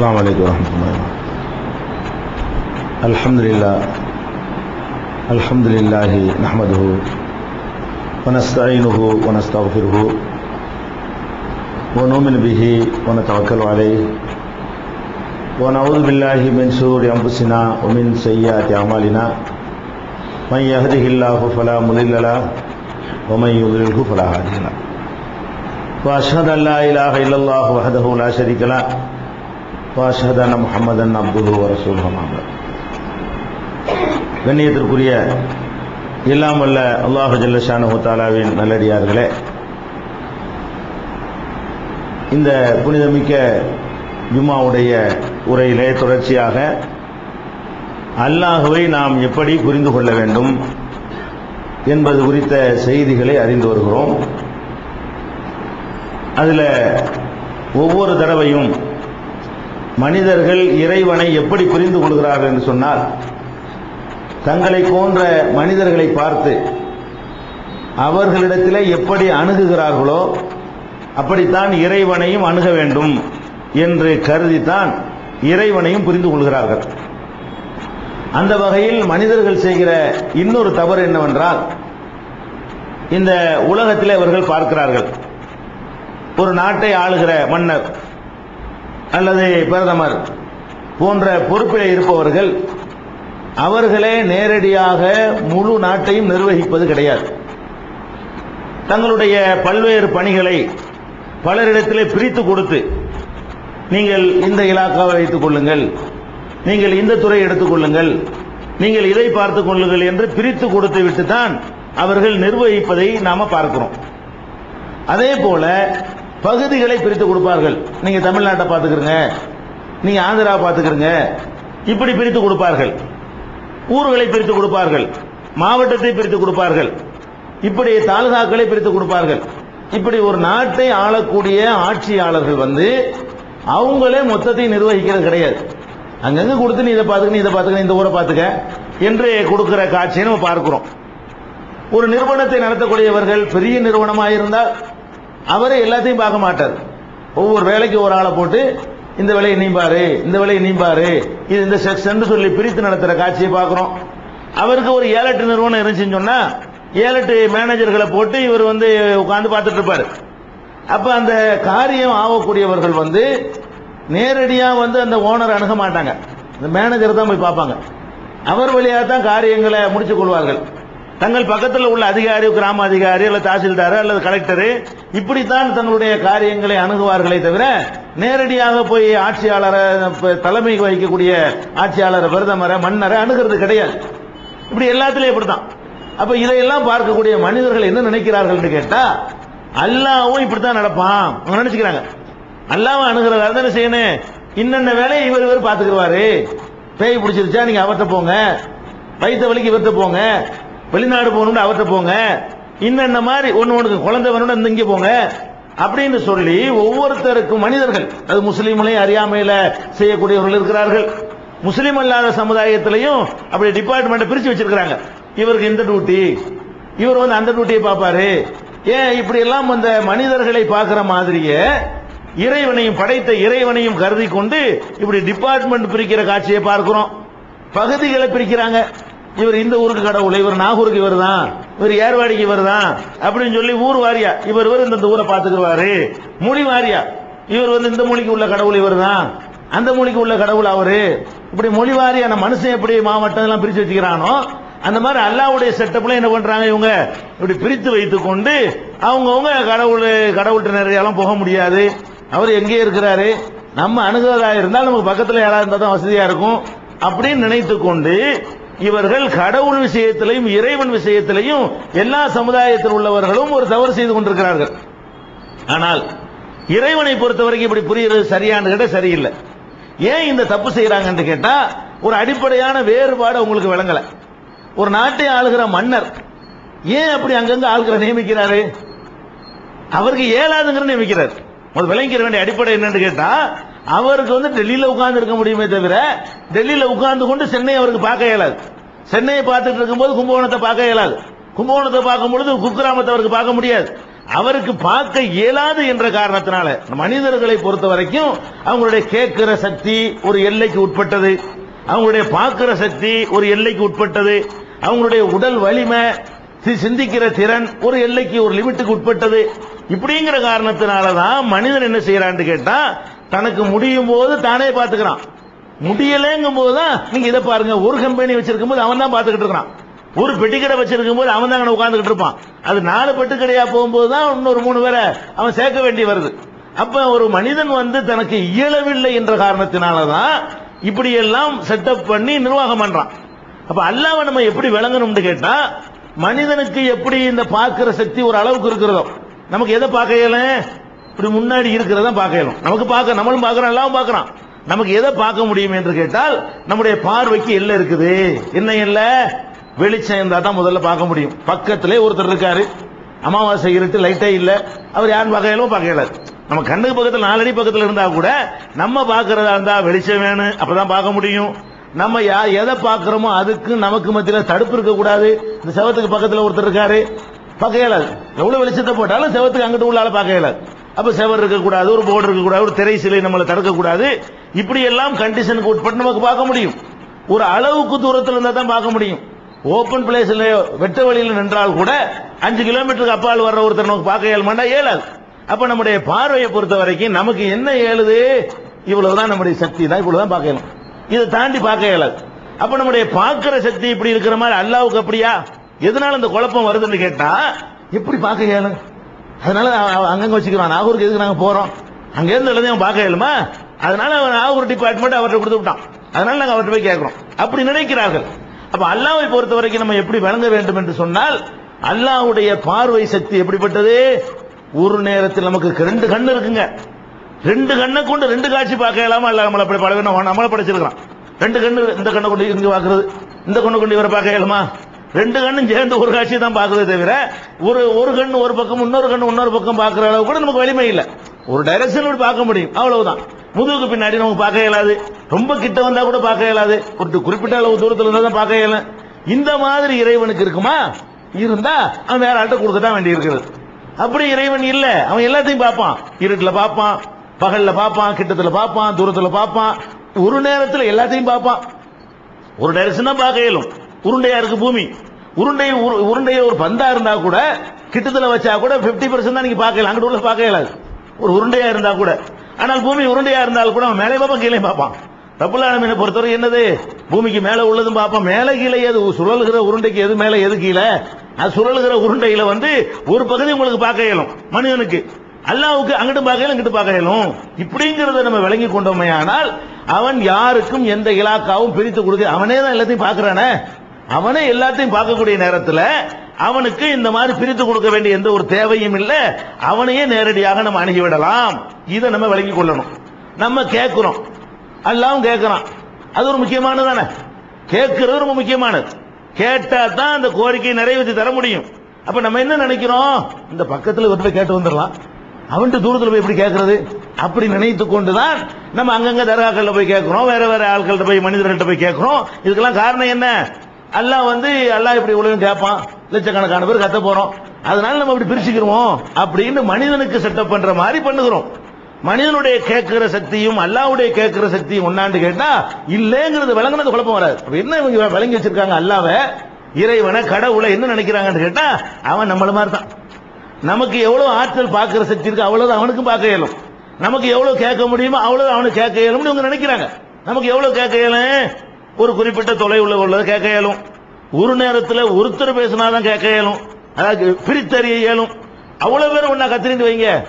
السلام علیکم ورحمۃ اللہ الحمد للہ الحمد للہ نحمد ونؤمن به ونتوکل علیہ۔ ونعوذ باللہ من شرور انفسنا ومن سیئات اعمالنا۔ من يهده الله فلا مضل له ومن يضلله فلا هادي له۔ واشهد ان لا اله الا الله وحده لا شريك له۔ وأشهد أن محمدا عبده ورسوله أما بعد கண்ணியத்திற்குரிய எல்லாம் வல்ல அல்லாஹு ஜல்லஷானு தாலாவின் நல்லடியார்களே இந்த புனிதமிக்க ஜும்மாவுடைய உரையிலே தொடர்ச்சியாக அல்லாஹுவை நாம் எப்படி புரிந்து கொள்ள வேண்டும் என்பது குறித்த செய்திகளை அறிந்து வருகிறோம் அதில் ஒவ்வொரு தடவையும் மனிதர்கள் இறைவனை எப்படி புரிந்து கொள்கிறார்கள் என்று சொன்னால் தங்களை போன்ற மனிதர்களை பார்த்து அவர்களிடத்தில் எப்படி அணுகுகிறார்களோ அப்படித்தான் இறைவனையும் அணுக வேண்டும் என்று கருதித்தான் இறைவனையும் புரிந்து கொள்கிறார்கள். அந்த வகையில் மனிதர்கள் செய்கிற இன்னொரு தவறு என்னவென்றால் இந்த உலகத்தில் அவர்கள் பார்க்கிறார்கள். ஒரு நாட்டை ஆளுகிற மன்னர் அல்லது பிரதமர் போன்ற பொறுப்பில் இருப்பவர்கள் அவர்களே நேரடியாக முழு நாட்டையும் நிர்வகிப்பது கிடையாது. தங்களுடைய பல்வேறு பணிகளை பலரிடத்திலே பிரித்து கொடுத்து நீங்கள் இந்த இலாக்காவை வைத்துக் கொள்ளுங்கள் நீங்கள் இந்த துறை எடுத்துக் கொள்ளுங்கள் நீங்கள் இதை பார்த்துக் கொள்ளுங்கள் என்று பிரித்து கொடுத்து விட்டு தான் அவர்கள் நிர்வகிப்பதை நாம பார்க்கிறோம். அதே போல பகுதிகளை பிரித்து கொடுப்பார்கள். நீங்க தமிழ்நாட்டை பார்த்துக்கிறங்க. நீங்க ஆந்திரா பார்த்துக்கிறங்க. இப்படி பிரித்து கொடுப்பார்கள். ஊர்களை பிரித்து கொடுப்பார்கள். மாவட்டத்தை பிரித்து கொடுப்பார்கள். இப்படி தாலுகாக்களை பிரித்து கொடுப்பார்கள். இப்படி ஒரு நாட்டை ஆளக்கூடிய ஆட்சியாளர்கள் வந்து அவங்களே மொத்தத்தை நிர்வகிக்கிறது கிடையாது. அங்கங்க கொடுத்து நீ இதை பார்த்துக்க இதை பார்த்துக்க இந்த ஊரை பார்த்துக்க என்று கொடுக்கிற காட்சியை நம்ம பார்க்கிறோம். ஒரு நிறுவனத்தை நடத்தக்கூடியவர்கள் பெரிய நிறுவனமாக இருந்தால் அவரே எல்லாத்தையும் பார்க்க மாட்டார். ஒவ்வொரு வேலைக்கு ஒரு ஆளை போட்டு இந்த வேலையை நீம்பாரு இந்த வேலையை நீம்பாரு இது இந்த செக்ஷன் சொல்லி பிரித்து நடத்துற காட்சியை பார்க்கிறோம். அவருக்கு ஒரு ஏழு எட்டு நிறுவனம் இருந்துச்சுன்னு சொன்னா ஏழு எட்டு மேனேஜர்களை போட்டு இவர் வந்து உட்காந்து பார்த்துட்டு இருப்பாரு. அப்ப அந்த காரியம் ஆகக்கூடியவர்கள் வந்து நேரடியா வந்து அந்த ஓனர் அணுக மாட்டாங்க. இந்த மேனேஜர் தான் போய் பார்ப்பாங்க. அவர் வழியாக தான் காரியங்களை முடிச்சு கொள்வார்கள். தங்கள் பக்கத்தில் உள்ள அதிகாரி கிராம அதிகாரி அல்லது தாசில்தார் அல்லது கலெக்டர் இப்படித்தான் தங்களுடைய காரியங்களை அணுகுவார்களே தவிர நேரடியாக போய் ஆட்சியாளரை தலைமை வகிக்கக்கூடிய ஆட்சியாளரை பிரதமரை மன்னரை அணுகிறது கிடையாது. இப்படி எல்லாத்திலையும் இப்படித்தான். அப்ப இதையெல்லாம் பார்க்கக்கூடிய மனிதர்கள் என்ன நினைக்கிறார்கள் கேட்டா அல்லாவும் இப்படித்தான் நடப்பான். அவங்க நினைச்சுக்கிறாங்க. அல்லாவும் அணுகிறதா தானே செய்யணும். இன்னென்ன வேலையை இவர் இவர் பாத்துக்குவாரு பேய் பிடிச்சிருச்சா நீங்க அவர்கிட்ட போங்க. வயிற்று வலிக்கு இவர்த்த போங்க. வெளிநாடு போகணும்னு அவர்கிட்ட போங்க. இன்னென்ன மாதிரி ஒன்று ஒன்று குழந்தை வேணும்னு இந்த போங்க. அப்படின்னு சொல்லி ஒவ்வொருத்தருக்கும் மனிதர்கள் அது முஸ்லீம்களையும் அறியாமையில செய்யக்கூடியவர்கள் இருக்கிறார்கள். முஸ்லீம் அல்லாத சமுதாயத்திலையும் அப்படி டிபார்ட்மெண்ட்டை பிரித்து வச்சிருக்கிறாங்க. இவருக்கு இந்த டியூட்டி இவர் வந்து அந்த டியூட்டியை பார்ப்பாரு. ஏன் இப்படி எல்லாம் அந்த மனிதர்களை பார்க்கிற மாதிரியே இறைவனையும் படைத்த இறைவனையும் கருதி கொண்டு இப்படி டிபார்ட்மெண்ட் பிரிக்கிற காட்சியை பார்க்கிறோம். பகுதிகளை பிரிக்கிறாங்க. இவர் இந்த ஊருக்கு கடவுள் இவர் நாகூருக்கு இவர் தான் இவர் ஏர்வாடிக்கு இவர் தான் அப்படின்னு சொல்லி ஊர் வாரியா இவர் இவர் இந்த ஊரை பார்த்துக்குவாரு மொழி வாரியா இவர் வந்து இந்த மொழிக்கு உள்ள கடவுள் இவர் தான் அந்த மொழிக்கு உள்ள கடவுள் அவரு. இப்படி மொழி வாரியான மனுஷன் எப்படி மாவட்டம் எல்லாம் பிரிச்சு வச்சுக்கிறானோ அந்த மாதிரி அல்லாவுடைய செட்டப்ல என்ன பண்றாங்க இவங்க? இப்படி பிரித்து வைத்துக் கொண்டு அவங்கவுங்க கடவுள் கடவுள்கிட்ட நிறையெல்லாம் போக முடியாது. அவர் எங்கேயே இருக்கிறாரு? நம்ம அணுகிறதா இருந்தால் நமக்கு பக்கத்தில் யாராவது இருந்தால் தான் வசதியா இருக்கும் அப்படின்னு நினைத்து கொண்டு இவர்கள் கடவுள் விஷயத்திலையும் இறைவன் விஷயத்திலையும் எல்லா சமுதாயத்தில் உள்ளவர்களும் ஒரு தவறு செய்து கொண்டிருக்கிறார்கள். ஆனால் இறைவனை பொறுத்த வரைக்கும் இப்படி புரியுறது சரியானது கேட்ட சரியில்லை. ஏன் இந்த தப்பு செய்யறாங்கன்னு கேட்டா ஒரு அடிப்படையான வேறுபாடு உங்களுக்கு விளங்கல. ஒரு நாட்டை ஆளுகிற மன்னர் ஏன் அப்படி அங்கங்க ஆளுகிற நியமிக்கிறாரு? அவருக்கு ஏழாதுங்கிற நியமிக்கிறார். விளங்கிற வேண்டிய அடிப்படை என்னன்னு கேட்டா அவருக்கு வந்து டெல்லியில உட்கார்ந்து இருக்க முடியுமே தவிர டெல்லியில உட்கார்ந்து கொண்டு சென்னை அவருக்கு பார்க்க இயலாது. சென்னையை பார்த்துட்டு இருக்கும்போது கும்பகோணத்தை பார்க்க இயலாது. கும்பகோணத்தை பார்க்கும் பொழுது குக்கிராமத்தை அவருக்கு பார்க்க முடியாது. அவருக்கு பார்க்க இயலாது என்ற காரணத்தினால மனிதர்களை பொறுத்த வரைக்கும் அவங்களுடைய கேட்கிற சக்தி ஒரு எல்லைக்கு உட்பட்டது. அவங்களுடைய பார்க்கிற சக்தி ஒரு எல்லைக்கு உட்பட்டது. அவங்களுடைய உடல் வலிமை சிந்திக்கிற திறன் ஒரு எல்லைக்கு ஒரு லிமிட்டுக்கு உட்பட்டது. இப்படிங்கிற காரணத்தினால தான் மனிதன் என்ன செய்யறான்னு கேட்டா தனக்கு முடியும் போது தானே பாத்துக்கிறான். முடியலங்கும் போதுதான் நீங்க இதை பாருங்க. ஒரு கம்பெனி வச்சிருக்கும் போது அவன் தான் பார்த்துக்கிட்டு இருக்கிறான். ஒரு பெட்டிக்கடை வச்சிருக்கும் போது அவன் தான் உட்காந்துக்கிட்டு இருப்பான். அது நாலு பெட்டுக்கடையா போகும்போது தான் இன்னொரு மூணு பேரை அவன் சேர்க்க வேண்டி வருது. அப்ப ஒரு மனிதன் வந்து தனக்கு இயலவில்லை என்ற காரணத்தினாலதான் இப்படி எல்லாம் செட்டப் பண்ணி நிர்வாகம் பண்றான். அப்ப அல்லாஹ்வை நம்ம எப்படி விளங்கணும்னு கேட்டா மனிதனுக்கு எப்படி இந்த பார்க்கிற சக்தி ஒரு அளவுக்கு இருக்கிறதோ? நமக்கு எதை பார்க்க இயலும்? இப்படி முன்னாடி இருக்கிறத பார்க்க இயலும். நமக்கு பார்க்க நம்மளும் பார்க்கறோம் எல்லாம் பார்க்கறோம். நமக்கு எதை பார்க்க முடியும் என்று கேட்டால் நம்முடைய பார்வைக்கு எல்லை இருக்குது. என்ன எல்லை? வெளிச்சம் இருந்தா தான் முதல்ல பார்க்க முடியும். பக்கத்திலே ஒருத்தர் இருக்காரு. அமாவாசை இருட்டு லைட்டே இல்ல. அவர் யாரும் பார்க்க பார்க்கல நம்ம கண்ணுக்கு பக்கத்துல நாலடி பக்கத்துல இருந்தா கூட நம்ம பார்க்கறதா இருந்தா வெளிச்சம் வேணும். அப்பதான் பார்க்க முடியும். நம்ம யா எதை பார்க்கிறோமோ அதுக்கு நமக்கு மத்தியில் தடுப்பு இருக்கக்கூடாது இந்த செவத்துக்கு பக்கத்தில் ஒருத்தர் இருக்காரு. பார்க்க இயலாது. எவ்வளோ வெளிச்சத்தை போட்டாலும் செவத்துக்கு அங்கிட்டு உள்ளால பார்க்க இயலாது. அப்போ செவர் இருக்கக்கூடாது ஒரு போர்டு இருக்கக்கூடாது ஒரு திரை சிலை நம்மளை தடுக்கக்கூடாது இப்படி எல்லாம் கண்டிஷனுக்கு உட்பட்டு நமக்கு பார்க்க முடியும். ஒரு அளவுக்கு தூரத்தில் இருந்தால் தான் பார்க்க முடியும். ஓப்பன் பிளேஸில் வெட்ட வழியில் நின்றால் கூட அஞ்சு கிலோமீட்டருக்கு அப்பால் வர்ற ஒருத்தர் நமக்கு பார்க்க இயலுமாண்டா இயலாது. அப்போ நம்முடைய பார்வையை பொறுத்த வரைக்கும் நமக்கு என்ன ஏழுது இவ்வளவுதான் நம்முடைய சக்தி தான் இவ்வளவுதான் பார்க்கலாம் இதை தாண்டி பார்க்க இயலாது அப்ப நம்முடைய பார்க்கிற சக்தி இப்படி இருக்கிற மாதிரி அல்லாவுக்கு அப்படியா? எதனால இந்த குழப்பம் வருதுன்னு கேட்டா எப்படி பார்க்க இயலும் அதனால அங்கங்க வச்சுக்கிறான் நாகூருக்கு எதுக்கு நாங்க போறோம்? அங்க இருந்து எல்லாத்தையும் பார்க்க இயலுமா அதனால அவன் நாகூர் டிபார்ட்மெண்ட் அவர்கிட்ட கொடுத்து விட்டான். அதனால நாங்க அவர்கிட்ட போய் கேட்கிறோம். அப்படி நினைக்கிறார்கள். அப்ப அல்லாவை பொறுத்த வரைக்கும் நம்ம எப்படி வழங்க வேண்டும் என்று சொன்னால் அல்லாவுடைய பார்வை சக்தி எப்படிப்பட்டது? ஒரு நேரத்தில் நமக்கு ரெண்டு கண்ணு இருக்குங்க. ரெண்டு கண்ணை கொண்டு ரெண்டு காட்சி பார்க்க இல்லாம அல்ல நம்மளை அப்படி பழக நம்மளை படைச்சிருக்கிறான் ரெண்டு கண்ணு இந்த கண்ணை கொண்டு இங்க பாக்குறது இந்த கண்ணை கொண்டு இவரை பார்க்க இயலுமா? ரெண்டு கண்ணும் சேர்ந்து ஒரு காட்சி தான் பார்க்குறதே தவிர ஒரு ஒரு கண்ணு ஒரு பக்கம் இன்னொரு கண்ணு இன்னொரு பக்கம் பார்க்குற அளவு கூட நமக்கு வலிமை இல்லை. ஒரு டைரக்ஷன் இப்படி பார்க்க முடியும். அவ்வளவுதான். முதுகுக்கு பின்னாடி நமக்கு பார்க்க இயலாது. ரொம்ப கிட்ட வந்தா கூட பார்க்க இயலாது. ஒரு குறிப்பிட்ட அளவு தூரத்துல இருந்தா தான் பார்க்க இயலும் இந்த மாதிரி இறைவனுக்கு இருக்குமா? இருந்தா அவன் வேற ஆள்கிட்ட கொடுக்க தான் வேண்டி இருக்கிறது அப்படி இறைவன் இல்ல. அவன் எல்லாத்தையும் பார்ப்பான். இருட்டில் பார்ப்பான். பகல்ல பார்ப்பான் கிட்டத்துல பார்ப்பான் தூரத்துல பார்ப்பான். ஒரு நேரத்துல எல்லாத்தையும் பார்ப்பான். ஒரு டைரக்ஷன் பார்க்க இயலும் உருண்டையா இருக்கு பூமி. உருண்டை உரு- உருண்டையை ஒரு பந்தா இருந்தா கூட கிட்டத்துல வச்சா கூட 50% பர்சன்ட் தான் நீங்க பார்க்கலாம். அங்கிட்ட உள்ள பார்க்க இயலாது ஒரு உருண்டையா இருந்தா கூட. ஆனால் பூமி உருண்டையா இருந்தாலும் கூட அவன் மேலே பார்ப்பான் கீழே பார்ப்பான். ரப்புல் மீனை பொறுத்தவரை என்னது? பூமிக்கு மேல உள்ளதும் பார்ப்பான் மேலே கீழே எது? சுழல்கிற உருண்டைக்கு எது மேல எது கீழே? அது சுழல்கிற உருண்டையில வந்து ஒரு பகுதி உங்களுக்கு பார்க்க இயலும். மனிதனுக்கு. அல்லாவுக்கு அங்கிட்டு பார்க்கலாம் இங்கிட்டு பார்க்கலாம் இப்படிங்கிறத நம்ம விளங்கி கொண்டோமே ஆனால் அவன் யாருக்கும் எந்த இலாக்காவும் பிரித்து கொடுக்க அவனே தான் எல்லாத்தையும் பார்க்கறானே. அவனே எல்லாத்தையும் பார்க்கக்கூடிய நேரத்தில் அவனுக்கு இந்த மாதிரி பிரித்து கொடுக்க வேண்டிய எந்த ஒரு தேவையும் இல்லை. அவனையே நேரடியாக நம்ம அணுகி விடலாம் இதை நம்ம விளங்கி கொள்ளணும். நம்ம கேட்கிறோம். அல்லாவும் கேட்கிறான். அது ஒரு முக்கியமானது தானே? கேட்கறது ரொம்ப முக்கியமானது. கேட்டா தான் அந்த கோரிக்கையை நிறைவேற்றி தர முடியும். அப்ப நம்ம என்ன நினைக்கிறோம்? இந்த பக்கத்தில் ஒரு போய் கேட்டு வந்துடலாம். அவன்கிட்ட தூரத்தில் போய் எப்படி கேட்கறது அப்படி நினைத்து கொண்டுதான் நம்ம அங்கங்க தர்காக்கள்ல போய் கேட்கிறோம் வேற வேற ஆட்கள்கிட்ட போய் மனிதர்கள்ட்ட போய் கேட்கிறோம் இதுக்கெல்லாம் காரணம் என்ன? அல்லாஹ் வந்து அல்லாஹ் இப்படி உலகம் கேட்பான் லட்சக்கணக்கான பேர் கத்த போறோம். அதனால நம்ம இப்படி பிரிச்சுக்கிறோம் அப்படின்னு மனிதனுக்கு செட்டப் பண்ற மாதிரி பண்ணுகிறோம். மனிதனுடைய கேட்கிற சக்தியும் அல்லாவுடைய கேட்கிற சக்தியும் ஒன்னாண்டு கேட்டா இல்லைங்கிறது விளங்குனது குழப்பம் வராது. என்ன இவங்க விளங்கி வச்சிருக்காங்க? அல்லாவை இறைவனை கடவுளை என்ன நினைக்கிறாங்கன்னு கேட்டா அவன் நம்மள மாதிரி தான் நமக்கு எவ்வளவு ஆற்றல் பார்க்கிற சக்தி இருக்கு அவ்வளவு அவனுக்கும் பார்க்க இயலும். நமக்கு எவ்வளவு கேட்க முடியுமோ அவ்வளவு அவனுக்கு கேட்க இயலும்னு இவங்க நினைக்கிறாங்க. நமக்கு எவ்வளவு கேட்க இயலும்? ஒரு குறிப்பிட்ட தொலை உள்ள உள்ளதை கேட்க இயலும். ஒரு நேரத்தில் ஒருத்தர் பேசினாதான் கேட்க இயலும். அதாவது பிரித்தறிய இயலும். அவ்வளவு பேர் ஒன்னா கத்திரிட்டு வைங்க.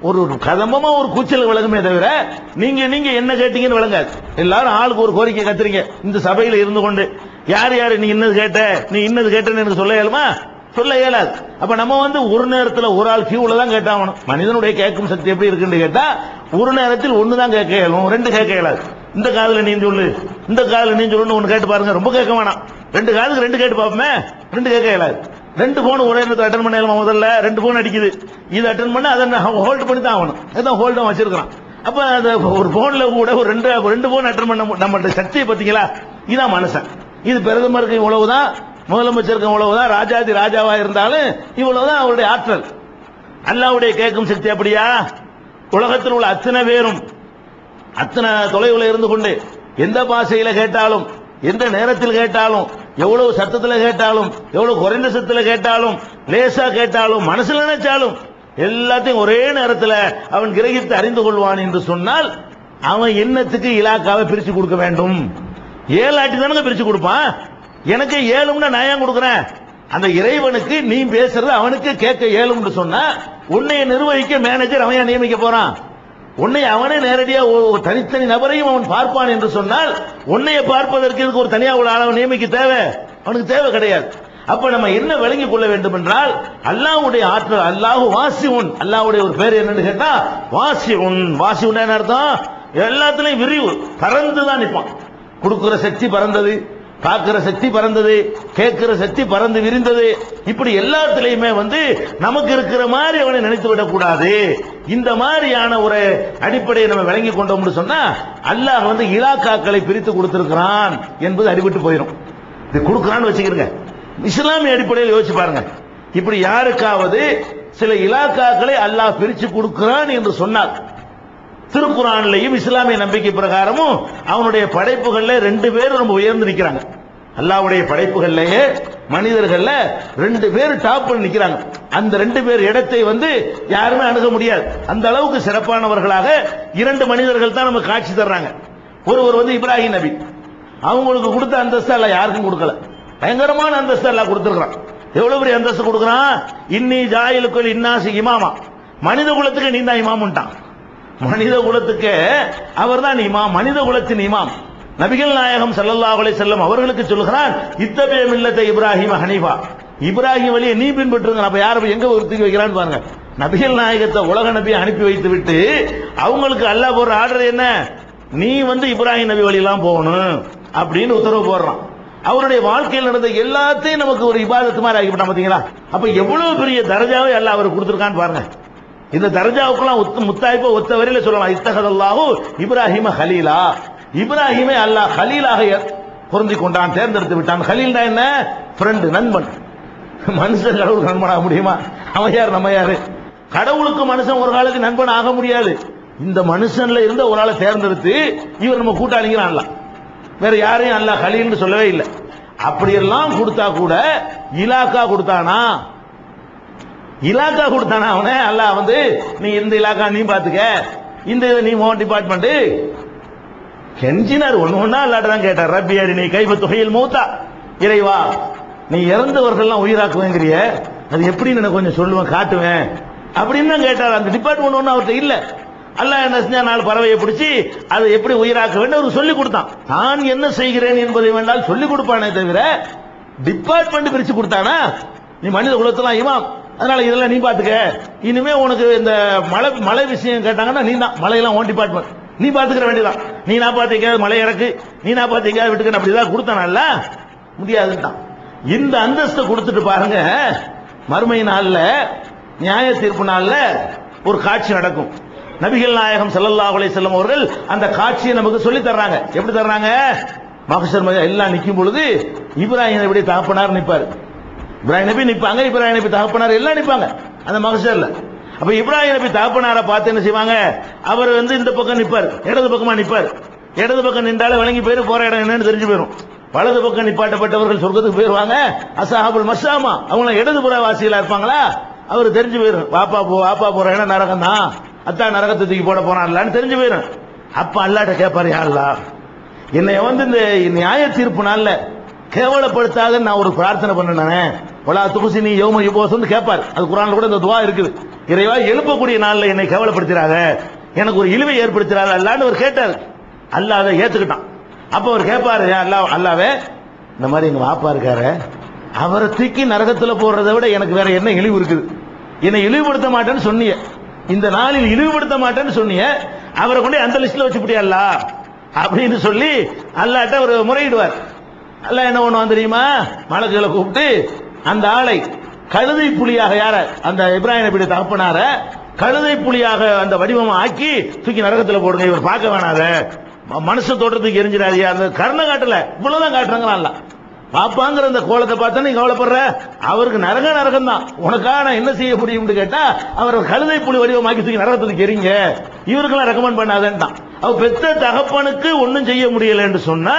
ஒரு ஒரு கதம்பமா ஒரு கூச்சல் விளங்குமே தவிர நீங்க நீங்க என்ன கேட்டீங்கன்னு விளங்காது. எல்லாரும் ஆளுக்கு ஒரு கோரிக்கை கத்துறீங்க. இந்த சபையில இருந்து கொண்டு யார் யாரு நீ இன்னது கேட்ட நீ இன்னது கேட்டேன்னு எனக்கு சொல்ல இயலுமா? சொல்ல இயலாது. அப்ப நம்ம வந்து ஒரு நேரத்துல ஒரு ஆள் கியூல தான் கேட்டாகணும். மனிதனுடைய கேட்கும் சக்தி எப்படி இருக்குன்னு கேட்டா ஒரு நேரத்தில் ஒன்று தான் கேட்க இயலும் ரெண்டு கேட்க இயலாது. இந்த காதுல நீ சொல்லு இந்த காதுல நீ சொல்லுன்னு ஒன்று கேட்டு பாருங்க ரொம்ப கேட்க வேணாம். ரெண்டு காதுக்கு ரெண்டு கேட்டு பார்ப்போமே ரெண்டு கேட்க இயலாது. ரெண்டு போன் ஒரே நேரத்தில் அட்டன் பண்ண முதல்ல ரெண்டு போன் அடிக்குது. இது அட்டன் பண்ண அதை ஹோல்ட் பண்ணி தான் ஆகணும். அதான் ஹோல்டும் வச்சிருக்கிறான். அப்ப அந்த ஒரு போன்ல கூட ஒரு ரெண்டு ரெண்டு போன் அட்டன் பண்ண நம்ம சக்தியை பார்த்தீங்களா? இதான் மனுஷன். இது பிரதமருக்கு இவ்வளவுதான். முதலமைச்சருக்கு இவ்வளவுதான் ராஜாதி ராஜாவா இருந்தாலும் இவ்வளவுதான் அவருடைய ஆற்றல். அல்லாவுடைய கேட்கும் சக்தி அப்படியா? உலகத்தில் உள்ள அத்தனை பேரும் அத்தனை தொலைவில் இருந்து கொண்டு எந்த பாஷையில கேட்டாலும் எந்த நேரத்தில் கேட்டாலும் எவ்வளவு சத்தத்தில் கேட்டாலும் எவ்வளவு குறைந்த சத்தத்தில் கேட்டாலும் லேசா கேட்டாலும் மனசுல நினைச்சாலும் எல்லாத்தையும் ஒரே நேரத்தில் அவன் கிரகித்து அறிந்து கொள்வான் என்று சொன்னால் அவன் என்னத்துக்கு இலாக்காவை பிரிச்சு கொடுக்க வேண்டும்? ஏழு ஆட்டி தானங்க பிரிச்சு கொடுப்பான்? எனக்கு ஏழும்னு நான் ஏன் கொடுக்குறேன்? அந்த இறைவனுக்கு நீ பேசுறது அவனுக்கு கேட்க ஏழும்னு சொன்னா உன்னைய நிர்வகிக்க மேனேஜர் அவன் ஏன் நியமிக்க போறான்? உன்னை அவனே நேரடியா ஒரு தனித்தனி நபரையும் அவன் பார்ப்பான் என்று சொன்னால் உன்னைய பார்ப்பதற்கு இதுக்கு ஒரு தனியா ஒரு ஆளவன் நியமிக்க தேவை. அவனுக்கு தேவை கிடையாது. அப்ப நம்ம என்ன விளங்கிக் கொள்ள வேண்டும் என்றால் அல்லாஹ்வுடைய ஆற்றல் அல்லாஹு வாசி உன் அல்லாவுடைய ஒரு பேர் என்னன்னு கேட்டா வாசி உன் வாசி உன் என்ன அர்த்தம்? எல்லாத்துலயும் விரிவு பறந்து தான் நிற்பான் கொடுக்குற சக்தி பறந்தது. பார்க்கிற சக்தி பறந்தது கேட்கிற சக்தி பறந்து விரிந்தது. இப்படி எல்லாத்துலயுமே வந்து நமக்கு இருக்கிற மாதிரி அவனை நினைத்து விடக்கூடாது. இந்த மாதிரியான ஒரு அடிப்படையை நம்ம விளங்கி கொண்டோம்னு சொன்னா அல்லாஹ் வந்து இலாக்காக்களை பிரித்து கொடுத்திருக்கிறான் என்பது அடிபட்டு போயிடும் இது கொடுக்கறான்னு வச்சுக்கிறங்க இஸ்லாமிய அடிப்படையில் யோசிச்சு பாருங்க. இப்படி யாருக்காவது சில இலாக்காக்களை அல்லாஹ் பிரிச்சு கொடுக்கிறான் என்று சொன்னார் திருக்குறான்லையும் இஸ்லாமிய நம்பிக்கை பிரகாரமும் அவனுடைய படைப்புகள்ல ரெண்டு பேரும் ரொம்ப உயர்ந்து நிக்கிறாங்க. அல்லாவுடைய படைப்புகள்லயே மனிதர்கள்ல ரெண்டு பேர் டாப்ல நிக்கிறாங்க. அந்த ரெண்டு பேர் இடத்தை வந்து யாருமே அணுக முடியாது. அந்த அளவுக்கு சிறப்பானவர்களாக இரண்டு மனிதர்கள் தான் நமக்கு காட்சி தர்றாங்க. ஒருவர் வந்து இப்ராஹிம் நபி. அவங்களுக்கு கொடுத்த அந்தஸ்து அல்ல யாருக்கும் கொடுக்கல. பயங்கரமான அந்தஸ்து எல்லாம் கொடுத்துருக்கான் எவ்வளவு பெரிய அந்தஸ்து கொடுக்குறான்? இன்னி ஜாயிலுக்குள் இன்னாசி இமாமா. மனித குலத்துக்கு நீ தான் இமாமுன்ட்டான். மனித குலத்துக்கு அவர்தான் இமாம். மனித குலத்தின் இமாம். நபிகள் நாயகம் ஸல்லல்லாஹு அலை செல்லம் அவர்களுக்கு சொல்கிறான் இத்தகைய மில்லத்தை இப்ராஹிம் ஹனீஃபா. இப்ராஹிம் வழியை நீ பின்பற்றுங்க அப்ப யார் எங்க ஒருத்திக்கு வைக்கிறான்னு பாருங்க. நபிகள் நாயகத்தை உலக நபியை அனுப்பி வைத்து விட்டு அவங்களுக்கு அல்லாஹ் போடுற ஆர்டர் என்ன? நீ வந்து இப்ராஹிம் நபி வழியெல்லாம் போகணும் அப்படின்னு உத்தரவு போடுறான். அவருடைய வாழ்க்கையில் நடந்த எல்லாத்தையும் நமக்கு ஒரு இபாதத்து மாதிரி ஆகிவிட்டான் பாத்தீங்களா? அப்ப எவ்வளவு பெரிய தரஜாவை அல்லாஹ் அவர் கொடுத்துருக்கான்னு பாருங்க. இந்த தர்ஜாவுக்குலாம் ஒத்து ஒத்த வரையில சொல்லலாம். இத்தகதல்லாஹு இப்ராஹிம ஹலீலா. இப்ராஹிமே அல்லாஹ் ஹலீலாக பொருந்தி கொண்டான் தேர்ந்தெடுத்து விட்டான். ஹலீல்னா என்ன? ஃப்ரெண்டு நண்பன். மனுஷன் கடவுளுக்கு நண்பன் ஆக முடியுமா? அவன் யார் நம்ம யாரு? கடவுளுக்கு மனுஷன் ஒரு காலத்துக்கு நண்பன் ஆக முடியாது. இந்த மனுஷன்ல இருந்த ஒரு ஆளை தேர்ந்தெடுத்து இவர் நம்ம கூட்டாளிங்கிறான் வேற யாரையும் அல்லாஹ் ஹலீல்னு சொல்லவே இல்லை. அப்படியெல்லாம் கொடுத்தா கூட இலாக்கா கொடுத்தானா? இலாக்கா கொடுத்தானா அவனே? அல்ல வந்து நீ இந்த இலாக்கா நீ பாத்துக்க. இந்த இதை நீ உன் டிபார்ட்மெண்ட் கெஞ்சினார். ஒண்ணு ஒன்னா அல்லாட்ட தான் கேட்டார். ரப்பி அரி நீ கைப தொகையில் மூத்தா? இறைவா நீ இறந்தவர்கள்லாம் உயிராக்குவேங்கிறிய. அது எப்படின்னு எனக்கு கொஞ்சம் சொல்லுவேன் காட்டுவேன். அப்படின்னு தான் கேட்டார். அந்த டிபார்ட்மெண்ட் ஒன்றும் அவர்கிட்ட இல்ல. அல்ல என்ன செஞ்சா நாலு பறவையை பிடிச்சி அதை எப்படி உயிராக்க வேண்டும் அவர் கொடுத்தான். நான் என்ன செய்கிறேன் என்பதை வேண்டால் சொல்லிக் கொடுப்பானே தவிர டிபார்ட்மெண்ட் பிரிச்சு கொடுத்தானா? நீ மனித குலத்தெல்லாம் இமாம். அதனால இதெல்லாம் நீ பாத்துக்க. இனிமே உனக்கு இந்த மழை மழை விஷயம் கேட்டாங்கன்னா நீ தான். மழையெல்லாம் ஓன் டிபார்ட்மெண்ட் நீ பாத்துக்கிற வேண்டியதான் நீ நான் பாத்தீங்க மழை இறக்கு நீ நான் பாத்தீங்க விட்டுக்கணும் அப்படிதான் கொடுத்தானல்ல முடியாதுன்ட்டான் இந்த அந்தஸ்தை கொடுத்துட்டு பாருங்க. மறுமை நாள்ல நியாய தீர்ப்பு நாள்ல ஒரு காட்சி நடக்கும். நபிகள் நாயகம் ஸல்லல்லாஹு செல்லும் அவர்கள் அந்த காட்சியை நமக்கு சொல்லி தர்றாங்க. எப்படி தர்றாங்க? மகசர் மகன் எல்லாம் நிற்கும் பொழுது இப்ராஹிம் எப்படி தகப்பனார் நிற்பாரு. இப்ராஹிம் நபி நிற்பாங்க இப்ராஹிம் நபி தகப்பனார் எல்லாம் நிற்பாங்க அந்த மகசரில் அப்ப இப்ராஹிம் நபி தகப்பனாரை பார்த்து என்ன செய்வாங்க? அவர் வந்து இந்த பக்கம் நிற்பார் இடது பக்கமா நிற்பார் இடது பக்கம் நின்றாலே வழங்கி போயிரு போற இடம் என்னன்னு தெரிஞ்சு போயிடும் வலது பக்கம் நிப்பாட்டப்பட்டவர்கள் சொர்க்கத்துக்கு போயிருவாங்க. அசாஹபுல் மசாமா அவங்க இடதுபுற வாசிகளா இருப்பாங்களா? அவர் தெரிஞ்சு போயிரும். வாப்பா போ வாப்பா போற இடம் நரகம் தான் அத்தா நரகத்தை தூக்கி போட போறான்லான்னு தெரிஞ்சு போயிரும். அப்ப அல்லாட்ட கேட்பாரு யாருலா என்னை வந்து இந்த நியாய தீர்ப்பு நாள்ல கேவலப்படுத்தாத நான் ஒரு பிரார்த்தனை பண்ணேன் வலா துகுசி நீ யோம யுபோசம் கேட்பார் அது குரான் கூட இந்த துவா இருக்குது. இறைவா எழுப்பக்கூடிய நாளில் என்னை கேவலப்படுத்துறாங்க. எனக்கு ஒரு இழிவை ஏற்படுத்துறாரு அல்லான்னு அவர் கேட்டார். அல்லா அதை ஏத்துக்கிட்டான். அப்ப அவர் கேட்பாரு அல்லா அல்லாஹ் அல்லாவே இந்த மாதிரி எங்க வாப்பா இருக்காரு. அவரை தூக்கி நரகத்துல போடுறதை விட எனக்கு வேற என்ன இழிவு இருக்குது? என்னை இழிவுபடுத்த மாட்டேன்னு சொன்னிய. இந்த நாளில் இழிவுபடுத்த மாட்டேன்னு சொன்னிய. அவரை கொண்டு அந்த லிஸ்ட்ல வச்சுப்பிட்டியா அல்லா அப்படின்னு சொல்லி அல்லாட்ட ஒரு முறையிடுவார். அல்ல என்ன பண்ணுவான் தெரியுமா? மலக்குகளை கூப்பிட்டு அந்த ஆளை கழுதை புலியாக யார அந்த இப்ராஹிம் நபியுடைய தகப்பனார கழுதை புலியாக அந்த வடிவம் ஆக்கி தூக்கி நரகத்துல போடுங்க இவர் பார்க்க வேணாத ம- மனுஷ தோட்டத்துக்கு எரிஞ்சிடாதியா அந்த கருணை காட்டல. இவ்வளவுதான் காட்டுறாங்களா பாப்பாங்கிற அந்த கோலத்தை பார்த்தா நீ கவலைப்படுற? அவருக்கு நரக நரகம் தான். உனக்காக நான் என்ன செய்ய முடியும்னு கேட்டா அவர் கழுதை புலி வடிவமாக்கி தூக்கி நரகத்துக்கு எரிங்க. இவருக்கெல்லாம் ரெக்கமெண்ட் பண்ணாதேன்ட்டான் அவ பெத்த தகப்பனுக்கு ஒன்றும் செய்ய முடியலன்னு சொன்னா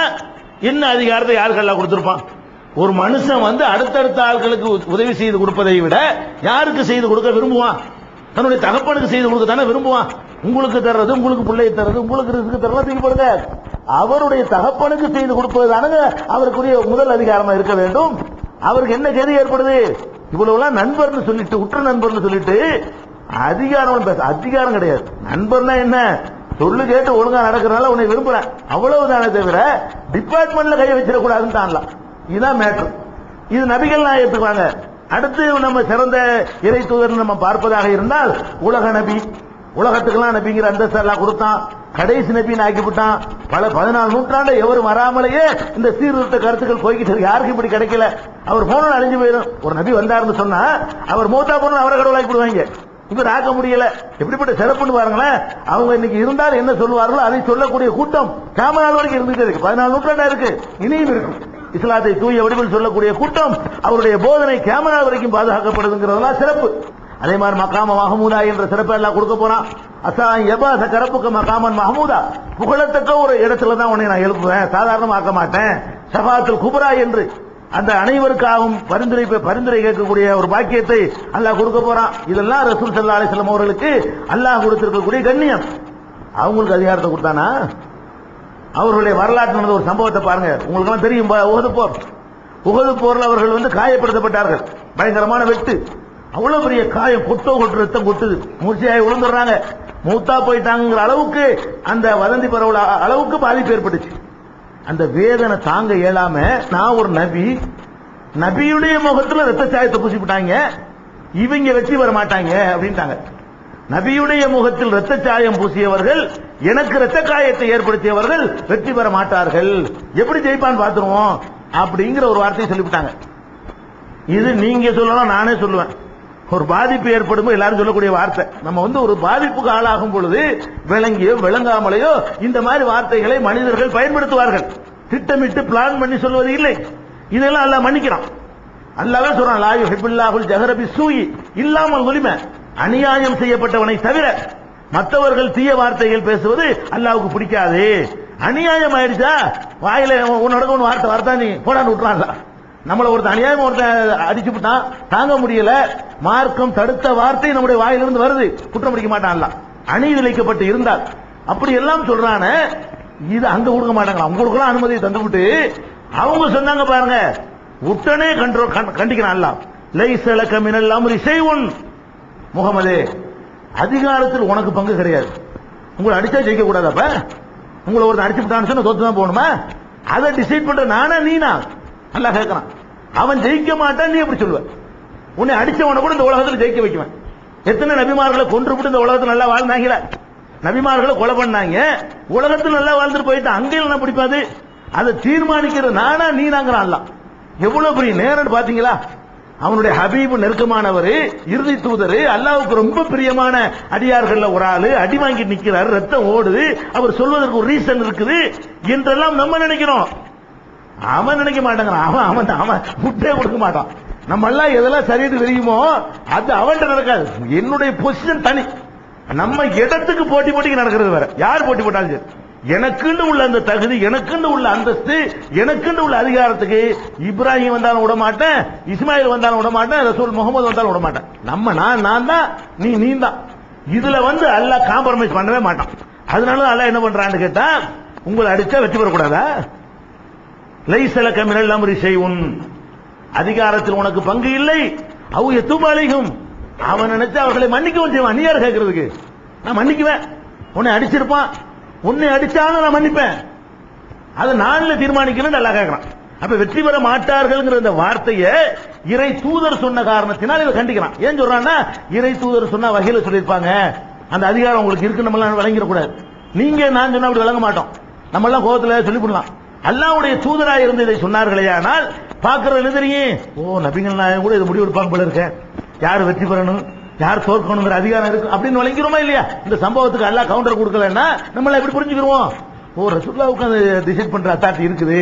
என்ன அதிகாரத்தை யாருக்கெல்லாம் கொடுத்துருப்பான்? ஒரு மனுஷன் வந்து அடுத்தடுத்த ஆட்களுக்கு உ- உதவி செய்து கொடுப்பதை விட யாருக்கு செய்து கொடுக்க விரும்புவான்? தன்னுடைய தகப்பனுக்கு செய்து கொடுக்க தானே விரும்புவான்? உங்களுக்கு தர்றது உங்களுக்கு பிள்ளையை தர்றது உங்களுக்கு இருக்கு தர்றது தூக்கி அவருடைய தகப்பனுக்கு செய்து கொடுப்பது தானுங்க அவருக்குரிய முதல் அதிகாரமா இருக்க வேண்டும். அவருக்கு என்ன கதி ஏற்படுது? இவ்வளவுலாம் நண்பர்னு சொல்லிட்டு உற்ற நண்பர்னு சொல்லிட்டு அதிகாரம் பேச அதிகாரம் கிடையாது. நண்பர்னா என்ன? சொல்லு கேட்டு ஒழுங்கா நடக்கிறனால உன்னை விரும்புறேன். அவ்வளவுதானே தவிர டிபார்ட்மெண்ட்ல கையை வச்சிடக்கூடாதுன்னு தான்லாம் இதுதான் மேட்ரு. இது நபிகள் நாயத்துக்குவாங்க அடுத்து நம்ம சிறந்த இறை தூதர் நம்ம பார்ப்பதாக இருந்தால் உலக நபி. உலகத்துக்கெல்லாம் நபிங்கிற அந்தஸ்து எல்லாம் கொடுத்தான். கடைசி நபின்னு ஆக்கிவிட்டான். பல பதினாலு நூற்றாண்டு எவரும் வராமலேயே இந்த சீர்திருத்த கருத்துக்கள் போய்கிட்டு யாருக்கு யாருக்கும் இப்படி கிடைக்கல. அவர் போனோம் அழிஞ்சு போயிடும். ஒரு நபி வந்தாருன்னு சொன்னா அவர் மூத்தா போன அவரை கடவுளாக்கி விடுவாங்க. இவர் ஆக்க முடியல. எப்படிப்பட்ட சிறப்புன்னு பாருங்களேன். அவங்க இன்னைக்கு இருந்தால் என்ன சொல்லுவார்களோ அதை சொல்லக்கூடிய கூட்டம் காம வரைக்கும் இருந்துட்டு இருக்கு. பதினாலு நூற்றாண்டா இருக்கு. இனியும் இருக்கும் இஸ்லாத்தை தூய வடிவில் சொல்லக்கூடிய கூட்டம் அவருடைய போதனை கேமரா வரைக்கும் பாதுகாக்கப்படுதுங்கிறதெல்லாம் சிறப்பு. அதே மாதிரி மக்காம மஹமூதா என்ற சிறப்பை எல்லாம் கொடுக்க போறான் அசா எபாச கரப்புக்கு மகாமன் மஹமூதா புகழத்தக்க ஒரு இடத்துல தான் உன்னை நான் எழுப்புவேன். சாதாரணமாக்க மாட்டேன். சபாத்தில் குபரா என்று அந்த அனைவருக்காகவும் பரிந்துரை பரிந்துரை கேட்கக்கூடிய ஒரு பாக்கியத்தை அல்லாஹ் கொடுக்க போறான். இதெல்லாம் ரசூல் சல்லா அலிஸ்லாம் அவர்களுக்கு அல்லாஹ் கொடுத்திருக்கக்கூடிய கண்ணியம். அவங்களுக்கு அதிகாரத்தை கொடுத்தானா? அவர்களுடைய வரலாற்று நடந்த ஒரு சம்பவத்தை பாருங்க. உங்களுக்கு தெரியும் உகது போர். உகது போரில் அவர்கள் வந்து காயப்படுத்தப்பட்டார்கள். பயங்கரமான வெட்டு. அவ்வளவு பெரிய காயம் கொட்டோ கொட்டு ரத்தம் கொட்டுது. மூர்ச்சியாகி விழுந்துடுறாங்க. மூத்தா போயிட்டாங்கிற அளவுக்கு அந்த வதந்தி பரவல அளவுக்கு பாதிப்பு ஏற்பட்டுச்சு. அந்த வேதனை தாங்க இயலாம நான் ஒரு நபி நபியுடைய முகத்துல ரத்த சாயத்தை பூசிவிட்டாங்க. இவங்க வெற்றி வர மாட்டாங்க அப்படின்ட்டாங்க. நபியுடைய முகத்தில் ரத்த சாயம் பூசியவர்கள் எனக்கு இரத்த காயத்தை ஏற்படுத்தியவர்கள் வெற்றி பெற மாட்டார்கள். எப்படி ஜெயிப்பான்னு பார்த்துருவோம் அப்படிங்கிற ஒரு வார்த்தையை சொல்லிவிட்டாங்க. இது நீங்க சொல்லலாம் நானே சொல்லுவேன். ஒரு பாதிப்பு ஏற்படும் எல்லாரும் சொல்லக்கூடிய வார்த்தை. நம்ம வந்து ஒரு பாதிப்புக்கு ஆளாகும் பொழுது விளங்கியோ விளங்காமலையோ இந்த மாதிரி வார்த்தைகளை மனிதர்கள் பயன்படுத்துவார்கள். திட்டமிட்டு பிளான் பண்ணி சொல்வது இல்லை. இதெல்லாம் அல்ல மன்னிக்கிறான். அல்லாவே சொல்றான் லாயு ஹிபுல்லாஹுல் ஜஹரபி சூயி. இல்லாமல் உரிமை அநியாயம் செய்யப்பட்டவனை தவிர மற்றவர்கள் தீய வார்த்தைகள் பேசுவது அல்லாவுக்கு பிடிக்காது. அநியாயம் ஆயிடுச்சா வாயில உன்னோட ஒன்று வார்த்தை வார்த்தா நீ போடான்னு விட்டுறான்ல நம்மள ஒருத்தன் அநியாயம் ஒருத்தன் அடிச்சு விட்டான் தாங்க முடியல. மார்க்கம் தடுத்த வார்த்தை நம்முடைய வாயிலிருந்து வருது. குற்றம் பிடிக்க மாட்டான்ல அநீதி இழைக்கப்பட்டு இருந்தால். அப்படி எல்லாம் சொல்றான இது அங்க கொடுக்க மாட்டாங்க அவங்களுக்குலாம் அனுமதியை தந்துவிட்டு அவங்க சொன்னாங்க பாருங்க உடனே கண்ட்ரோல் கண்டிக்கிறான் அல்லாஹ் லைசலக மினல் ஒன் முகமது அதிகாரத்தில் உனக்கு பங்கு கிடையாது. உங்களை அடிச்சா ஜெயிக்க கூடாது அப்ப. உங்களை ஒருத்தர் அடிச்சு விட்டான்னு சொன்னா தோத்து தான் போகணுமா? அதை டிசைட் பண்ற நானா நீனா? நல்லா கேட்கறான். அவன் ஜெயிக்க மாட்டான் நீ எப்படி சொல்லுவ? உன்னை அடிச்சவனை கூட இந்த உலகத்தில் ஜெயிக்க வைக்குவேன். எத்தனை நபிமார்களை கொன்று விட்டு இந்த உலகத்தில் நல்லா வாழ்ந்தாங்களா நபிமார்களை கொலை பண்ணாங்க. உலகத்தில் நல்லா வாழ்ந்துட்டு போயிட்டு அங்கேயும் என்ன பிடிப்பாது? அதை தீர்மானிக்கிற நானா நீனாங்கிறான் அல்லாஹ். எவ்வளவு பெரிய நேரம் பாத்தீங்களா அவனுடைய ஹபீபு நெருக்கமானவர் இறுதி தூதர் அல்லாவுக்கு ரொம்ப பிரியமான அடியார்கள்ல ஒரு ஆளு அடி வாங்கி நிக்கிறாரு ரத்தம் ஓடுது அவர் சொல்வதற்கு ஒரு ரீசன் இருக்குது என்றெல்லாம் நம்ம நினைக்கிறோம். அவன் நினைக்க மாட்டேங்கிறான். அவன் அவன் அவன் முட்டே கொடுக்க மாட்டான். நம்ம எல்லாம் எதெல்லாம் சரின்னு தெரியுமோ அது அவன்கிட்ட நடக்காது. என்னுடைய பொசிஷன் தனி. நம்ம இடத்துக்கு போட்டி போட்டிக்கு நடக்கிறது வேற. யார் போட்டி போட்டாலும் சரி. எனக்குன்னு உள்ள அந்த தகுதி எனக்குன்னு உள்ள அந்தஸ்து எனக்குன்னு உள்ள அதிகாரத்துக்கு இப்ராஹிம் வந்தாலும் விட மாட்டேன் இஸ்மாயில் வந்தாலும் விட மாட்டேன் ரசூல் முகமது வந்தாலும் விட மாட்டேன். நம்ம நான் நான் தான் நீ நீ தான் இதுல வந்து அல்ல காம்ப்ரமைஸ் பண்ணவே மாட்டான். அதனால அல்ல என்ன பண்றான்னு கேட்டா உங்களை அடிச்சா வெற்றி பெறக்கூடாதா? லைசல கமினல் அமரி செய்வன் அதிகாரத்தில் உனக்கு பங்கு இல்லை. அவு எத்துமாலிகும் அவன் நினைச்சு அவர்களை மன்னிக்கவும் செய்வான். நீ யார் கேட்கறதுக்கு நான் மன்னிக்குவேன். உன்னை அடிச்சிருப்பான். உன்னை அடிச்சாலும் நான் மன்னிப்பேன். அது நான்ல தீர்மானிக்கணும் நல்லா கேட்கிறான் அப்ப வெற்றி பெற மாட்டார்கள்ங்கிற இந்த வார்த்தையை இறை தூதர் சொன்ன காரணத்தினால் இதை கண்டிக்கிறான். ஏன் சொல்றான்னா இறை தூதர் சொன்ன வகையில சொல்லியிருப்பாங்க. அந்த அதிகாரம் உங்களுக்கு இருக்கு நம்ம எல்லாம் விளங்கிடக்கூடாது நீங்க நான் சொன்னா அப்படி விளங்க மாட்டோம். நம்ம எல்லாம் கோபத்துல சொல்லிவிடலாம் அல்லாவுடைய தூதராக இருந்து இதை சொன்னார்களே ஆனால் பாக்குறது தெரியும் ஓ நபிகள் நாயகம் கூட இது முடிவு எடுப்பாங்க போல இருக்க. யார் வெற்றி பெறணும்? யார் தோற்கணுங்கிற அதிகாரம் இருக்கு அப்படின்னு நுழைக்கிறோமா இல்லையா? இந்த சம்பவத்துக்கு எல்லாம் கவுண்டர் கொடுக்கலன்னா நம்மள எப்படி புரிஞ்சுக்கிறோம் ஓ ரசூல்லாவுக்கு அந்த டிசைட் பண்ற அத்தாட்டி இருக்குது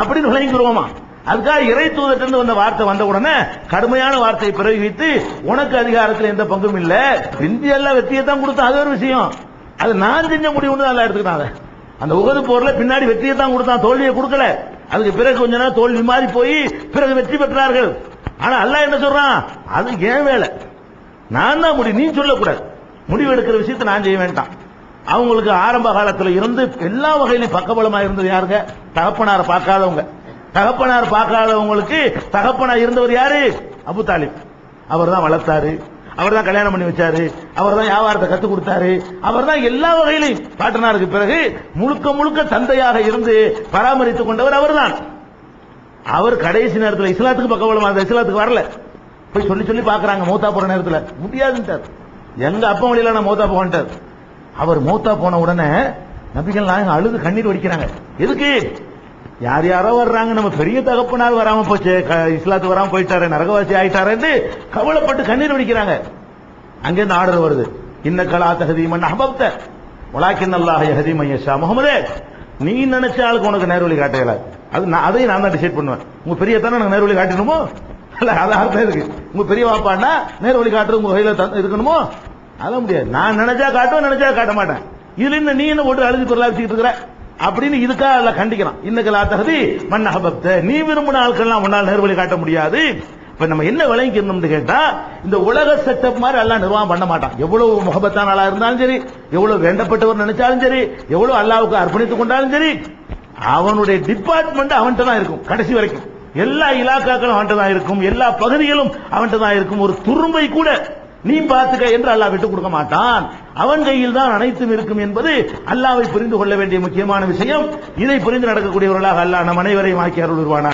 அப்படின்னு நுழைக்கிறோமா அதுக்காக இறை தூதத்திலிருந்து வந்த வார்த்தை வந்த உடனே கடுமையான வார்த்தையை பிரயோகித்து உனக்கு அதிகாரத்தில் எந்த பங்கும் இல்ல. இந்தியா எல்லாம் வெற்றியை தான் கொடுத்தா அது ஒரு விஷயம். அது நான் செஞ்ச முடிவுன்னு நல்லா எடுத்துக்கிட்டாங்க. அந்த உகது போர்ல பின்னாடி வெற்றியை தான் கொடுத்தான் தோல்வியை கொடுக்கல. அதுக்கு பிறகு கொஞ்ச நேரம் தோல்வி மாறி போய் பிறகு வெற்றி பெற்றார்கள். ஆனா அல்ல என்ன சொல்றான்? அது ஏன் வேலை? நான் தான் முடிவு நீ சொல்லக்கூடாது. முடிவு எடுக்கிற விஷயத்தை நான் செய்ய வேண்டாம். அவங்களுக்கு ஆரம்ப காலத்துல இருந்து எல்லா வகையிலும் பக்கபலமாக இருந்தது யாருங்க? தகப்பனாரை பார்க்காதவங்க. தகப்பனார் பார்க்காதவங்களுக்கு தகப்பனா இருந்தவர் யாரு? அபு தாலிப். அவர் தான் வளர்த்தாரு. அவர் தான் கல்யாணம் பண்ணி வச்சாரு. அவர் தான் வியாபாரத்தை கத்துக் கொடுத்தாரு. அவர் தான் எல்லா வகையிலும் பாட்டனாருக்கு பிறகு முழுக்க முழுக்க தந்தையாக இருந்து பராமரித்துக் கொண்டவர் அவர்தான். அவர் கடைசி நேரத்தில் இஸ்லாத்துக்கு பக்கபலமாக அந்த இஸ்லாத்துக்கு வரல. போய் சொல்லி சொல்லி பாக்குறாங்க மூத்தா போற நேரத்தில். முடியாதுன்ட்டார். எங்க அப்பா வழியில நான் மூத்தா போகன்ட்டார். அவர் மூத்தா போன உடனே நபிகள் நாயகம் அழுது கண்ணீர் வடிக்கிறாங்க. எதுக்கு? யார் யாரோ வர்றாங்க நம்ம பெரிய தகப்பனார் வராம போச்சு இஸ்லாத்து இஸ்லாத்துக்கு வராம போயிட்டாரு நரகவாசி ஆயிட்டாருன்னு கவலைப்பட்டு கண்ணீர் வடிக்கிறாங்க. அங்கிருந்து ஆர்டர் வருது. இன்ன கலா தகுதி மண் அபப்த உலாக்கின் அல்லாஹ் யஹதி மையஷா முகமதே நீ நினைச்ச ஆளுக்கு உனக்கு நேர்வழி காட்டல அது நான் அதையும் நான் தான் டிசைட் பண்ணுவேன். உங்க பெரிய தானே எனக்கு நேர்வழி காட்டணுமோ? அது அர்த்தம் இருக்கு உங்க பெரிய வாப்பாண்டா நேர்வழி காட்டுறது உங்க கையில தந்து- இருக்கணுமோ? அதெல்லாம் முடியாது. நான் நினைச்சா காட்டுவேன் நினைச்சா காட்ட மாட்டேன். இதுல என்ன நீ என்ன போட்டு அழுது குரலா வச்சுக்கிட்டு இருக்கிற? அப்படின்னு இதுக்காக அதில் கண்டிக்கிறான் இன்னக்கலா தகுதி மண் நீ விரும்பின ஆட்கள்லாம் உன்னால் நேர்வழி காட்ட முடியாது. இப்ப நம்ம என்ன விளங்கிக்கணும்னு கேட்டா இந்த உலக செட்டப் மாதிரி எல்லாம் நிர்வாகம் பண்ண மாட்டான். எவ்வளவு முகபத்தான ஆளா இருந்தாலும் சரி எவ்வளவு வேண்டப்பட்டவர் நினைச்சாலும் சரி எவ்வளவு அல்லாவுக்கு அர்ப்பணித்துக் கொண்டாலும் சரி அவனுடைய டிபார்ட்மெண்ட் அவன்கிட்ட தான் இருக்கும் கடைசி வரைக்கும். எல்லா இலாக்காக்களும் அவன்கிட்ட தான் இருக்கும். எல்லா பகுதிகளும் அவன்கிட்ட தான் இருக்கும். ஒரு துரும்பை கூட நீ பார்த்துக்க என்று அல்லாஹ் விட்டுக் கொடுக்க மாட்டான். அவன் கையில் தான் அனைத்தும் இருக்கும் என்பது அல்லாவை புரிந்து கொள்ள வேண்டிய முக்கியமான விஷயம். இதை புரிந்து நடக்கக்கூடியவர்களாக அல்லாஹ் நம் அனைவரையும் ஆக்கி அருள்வானா